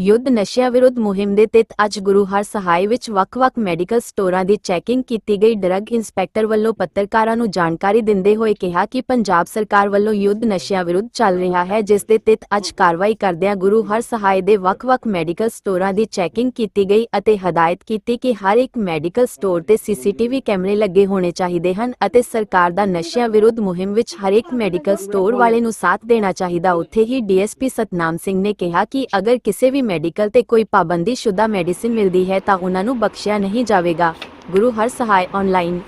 ਯੁੱਧ ਨਸ਼ਿਆਂ ਵਿਰੁੱਧ ਮੁਹਿੰਮ ਦੇ ਤਹਿਤ ਅੱਜ ਗੁਰੂ ਹਰ ਸਹਾਇ ਵਿੱਚ ਵੱਖ-ਵੱਖ ਮੈਡੀਕਲ ਸਟੋਰਾਂ ਦੀ ਚੈਕਿੰਗ ਕੀਤੀ ਗਈ। ਡਰੱਗ ਇੰਸਪੈਕਟਰ ਵੱਲੋਂ ਪੱਤਰਕਾਰਾਂ ਨੂੰ ਜਾਣਕਾਰੀ ਦਿੰਦੇ ਹੋਏ ਕਿਹਾ ਕਿ ਪੰਜਾਬ ਸਰਕਾਰ ਵੱਲੋਂ ਯੁੱਧ ਨਸ਼ਿਆਂ ਵਿਰੁੱਧ ਚੱਲ ਰਿਹਾ ਹੈ, ਜਿਸ ਦੇ ਤਹਿਤ ਅੱਜ ਕਾਰਵਾਈ ਕਰਦਿਆਂ ਗੁਰੂ ਹਰ ਸਹਾਇ ਦੇ ਵੱਖ-ਵੱਖ ਮੈਡੀਕਲ ਸਟੋਰਾਂ ਦੀ ਚੈਕਿੰਗ ਕੀਤੀ ਗਈ ਅਤੇ ਹਦਾਇਤ ਕੀਤੀ ਕਿ ਹਰ ਇੱਕ ਮੈਡੀਕਲ ਸਟੋਰ ਤੇ ਸੀਸੀਟੀਵੀ ਕੈਮਰੇ ਲੱਗੇ ਹੋਣੇ ਚਾਹੀਦੇ ਹਨ ਅਤੇ ਸਰਕਾਰ ਦਾ ਨਸ਼ਿਆਂ ਵਿਰੁੱਧ ਮੁਹਿੰਮ ਵਿੱਚ ਹਰ ਇੱਕ ਮੈਡੀਕਲ ਸਟੋਰ ਵਾਲੇ ਨੂੰ ਸਾਥ ਦੇਣਾ ਚਾਹੀਦਾ। ਉੱਥੇ ਹੀ ਡੀਐਸਪੀ ਸਤਨਾਮ ਸਿੰਘ ਨੇ ਕਿਹਾ ਕਿ ਅਗਰ ਕਿਸੇ ਵੀ ਮੈਡੀਕਲ ਤੇ ਕੋਈ ਪਾਬੰਦੀ ਸ਼ੁਦਾ ਮੈਡੀਸਿਨ ਮਿਲਦੀ ਹੈ ਤਾਂ ਉਹਨਾਂ ਨੂੰ ਬਖਸ਼ਿਆ ਨਹੀਂ ਜਾਵੇਗਾ। ਗੁਰੂ ਹਰ ਸਹਾਇ ਆਨਲਾਈਨ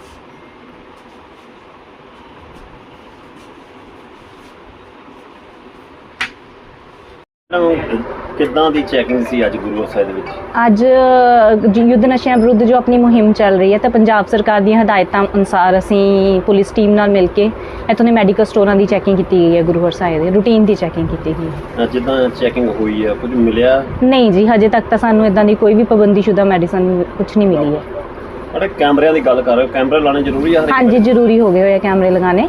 ਕਿੱਦਾਂ ਦੀ ਚੈਕਿੰਗ ਸੀ ਅੱਜ ਗੁਰੂ ਸਾਹਿਬ ਦੇ ਵਿੱਚ? ਅੱਜ ਅ, ਜ- ਯੁੱਧ ਨਸ਼ਿਆਂ ਵਿਰੁੱਧ ਜੋ ਆਪਣੀ ਮੁਹਿੰਮ ਚੱਲ ਰਹੀ ਹੈ ਤਾਂ ਪੰਜਾਬ ਸਰਕਾਰ ਦੀਆਂ ਹਦਾਇਤਾਂ ਅਨੁਸਾਰ ਅਸੀਂ ਪੁਲਿਸ ਟੀਮ ਨਾਲ ਮਿਲ ਕੇ ਇੱਥੋਂ ਦੇ ਮੈਡੀਕਲ ਸਟੋਰਾਂ ਦੀ ਚੈਕਿੰਗ ਕੀਤੀ ਗਈ ਹੈ ਗੁਰੂ ਹਰਸਾਏ ਦੇ ਰੂਟੀਨ ਦੀ ਚੈਕਿੰਗ ਕੀਤੀ ਗਈ ਹੈ। ਅਹ ਜਿੱਦਾਂ ਚੈਕਿੰਗ ਹੋਈ ਹੈ ਕੁਝ ਮਿਲਿਆ? ਨਹੀਂ ਜੀ ਹਜੇ ਤੱਕ ਤਾਂ ਸਾਨੂੰ ਇਦਾਂ ਦੀ ਕੋਈ ਵੀ ਪਾਬੰਦੀਸ਼ੁਦਾ ਮੈਡੀਸਨ ਕੁਝ ਨਹੀਂ ਮਿਲੀ ਹੈ। ਅਰੇ ਕੈਮਰਿਆਂ ਦੀ ਗੱਲ ਕਰ ਰਹੇ ਹੋ ਕੈਮਰੇ ਲਾਣੇ ਜ਼ਰੂਰੀ ਆ ਹਰ ਇੱਕ ਹਾਂਜੀ ਜ਼ਰੂਰੀ ਹੋ ਗਏ ਹੋਏ ਆ ਕੈਮਰੇ ਲਗਾਣੇ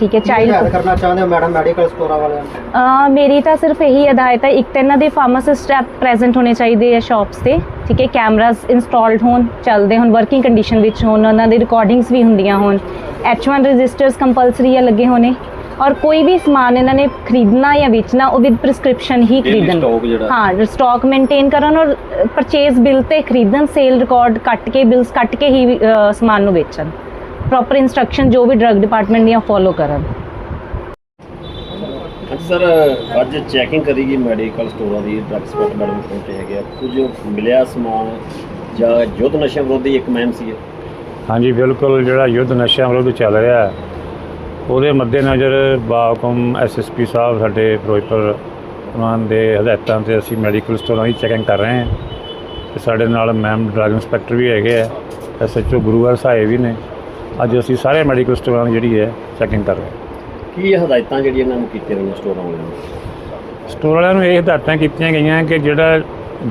ਠੀਕ ਹੈ ਚਾਈਲਡ ਕਰਨਾ ਚਾਹੁੰਦੇ ਹੋ ਮੈਡਮ ਮੈਡੀਕਲ ਸਟੋਰਾਂ ਵਾਲਿਆਂ ਨੂੰ? ਅ, ਮੇਰੀ ਤਾਂ ਸਿਰਫ ਇਹੀ ਹਦਾਇਤ ਹੈ ਇੱਕ ਤਾਂ ਇਹਨਾਂ ਦੇ ਫਾਰਮਾਸਿਸਟ ਪ੍ਰੈਜ਼ੈਂਟ ਹੋਣੇ ਚਾਹੀਦੇ ਆ ਸ਼ਾਪਸ ਤੇ ਠੀਕ ਹੈ ਕੈਮਰਾਸ ਇੰਸਟਾਲਡ ਹੋਣ ਚੱਲਦੇ ਹੋਣ ਵਰਕਿੰਗ ਕੰਡੀਸ਼ਨ ਵਿੱਚ ਹੋਣ ਉਹਨਾਂ ਦੀ ਰਿਕਾਰਡਿੰਗਸ ਵੀ ਹੁੰਦੀਆਂ ਹੋਣ H1 ਰਜਿਸਟਰਸ ਕੰਪਲਸਰੀ ਆ ਲੱਗੇ ਹੋਣੇ ਔਰ ਕੋਈ ਵੀ ਸਮਾਨ ਇਹਨਾਂ ਨੇ ਖਰੀਦਣਾ ਜਾਂ ਵੇਚਣਾ ਉਹ ਵਿਦ ਪ੍ਰਿਸਕ੍ਰਿਪਸ਼ਨ ਹੀ Daily ਖਰੀਦਣ। stock ਜਿਹੜਾ। ਹਾਂ ਸਟਾਕ ਮੇਨਟੇਨ ਕਰਨ ਔਰ ਪਰਚੇਸ ਬਿੱਲ ਤੇ ਖਰੀਦਣ ਸੇਲ ਰਿਕਾਰਡ ਕੱਟ ਕੇ ਬਿਲਸ ਕੱਟ ਕੇ ਹੀ ਅ, ਸਮਾਨ ਨੂੰ ਵੇਚਣ। ਪ੍ਰੋਪਰ ਇਨਸਟਰਕਸ਼ਨ ਜੋ ਵੀ ਡਰੱਗ ਡਿਪਾਰਟਮੈਂਟ ਦੀਆਂ ਫੋਲੋ ਕਰਨ। ਸਰ ਅੱਜ ਚੈਕਿੰਗ ਕਰੀ ਗਈ ਮੈਡੀਕਲ ਸਟੋਰਾਂ ਦੀ ਡਰੱਗ ਸਪੋਰਟ ਮੈਡਮ ਪਹੁੰਚੇ ਹੈਗੇ ਆ। ਕੁਝ ਮਿਲਿਆ ਸਮਾਨ ਜਾਂ ਯੁੱਧ ਨਸ਼ਿਆਂ ਵਿਰੋਧੀ ਇੱਕ ਮੁਹਿੰਮ ਸੀ। ਹਾਂਜੀ ਬਿਲਕੁਲ ਜਿਹੜਾ ਯੁੱਧ ਨਸ਼ਿਆਂ ਵਿਰੁੱਧ ਚੱਲ ਰਿਹਾ ਹੈ ਉਹਦੇ ਮੱਦੇਨਜ਼ਰ ਬਾਕਮ ਐਸਐਸਪੀ ਸਾਹਿਬ ਸਾਡੇ ਫਿਰੋਜ਼ਪੁਰ ਉਹਨਾਂ ਦੇ ਹਦਾਇਤਾਂ ਤੇ ਅਸੀਂ ਮੈਡੀਕਲ ਸਟੋਰਾਂ ਦੀ ਚੈਕਿੰਗ ਕਰ ਰਹੇ ਹਾਂ। ਤੇ ਸਾਡੇ ਨਾਲ ਮੈਮ ਡਰੱਗ ਇੰਸਪੈਕਟਰ ਵੀ ਹੈਗੇ ਆ ਐਸਐਚਓ ਗੁਰੂਵਾਰ ਸਾਹਿਬ ਵੀ ਨੇ। ਅੱਜ ਅਸੀਂ ਸਾਰੇ ਮੈਡੀਕਲ ਸਟੋਰਾਂ ਦੀ ਜਿਹੜੀ ਹੈ ਚੈਕਿੰਗ ਕਰ ਰਹੇ ਹਾਂ। ਕੀ ਹਦਾਇਤਾਂ ਜਿਹੜੀਆਂ ਇਹਨਾਂ ਨੂੰ ਕੀਤੀਆਂ ਗਈਆਂ ਸਟੋਰਾਂ ਵਾਲਿਆਂ ਨੂੰ? ਸਟੋਰ ਵਾਲਿਆਂ ਨੂੰ ਇਹ ਹਦਾਇਤਾਂ ਕੀਤੀਆਂ ਗਈਆਂ ਕਿ ਜਿਹੜਾ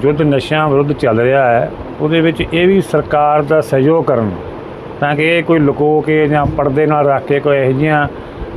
ਯੁੱਧ ਨਸ਼ਿਆਂ ਵਿਰੁੱਧ ਚੱਲ ਰਿਹਾ ਹੈ ਉਹਦੇ ਵਿੱਚ ਇਹ ਵੀ ਸਰਕਾਰ ਦਾ ਸਹਿਯੋਗ ਕਰਨ ਤਾਂ ਕਿ ਇਹ ਕੋਈ ਲੁਕੋ ਕੇ ਜਾਂ ਪਰਦੇ ਨਾਲ ਰੱਖ ਕੇ ਕੋਈ ਇਹੋ ਜਿਹੀਆਂ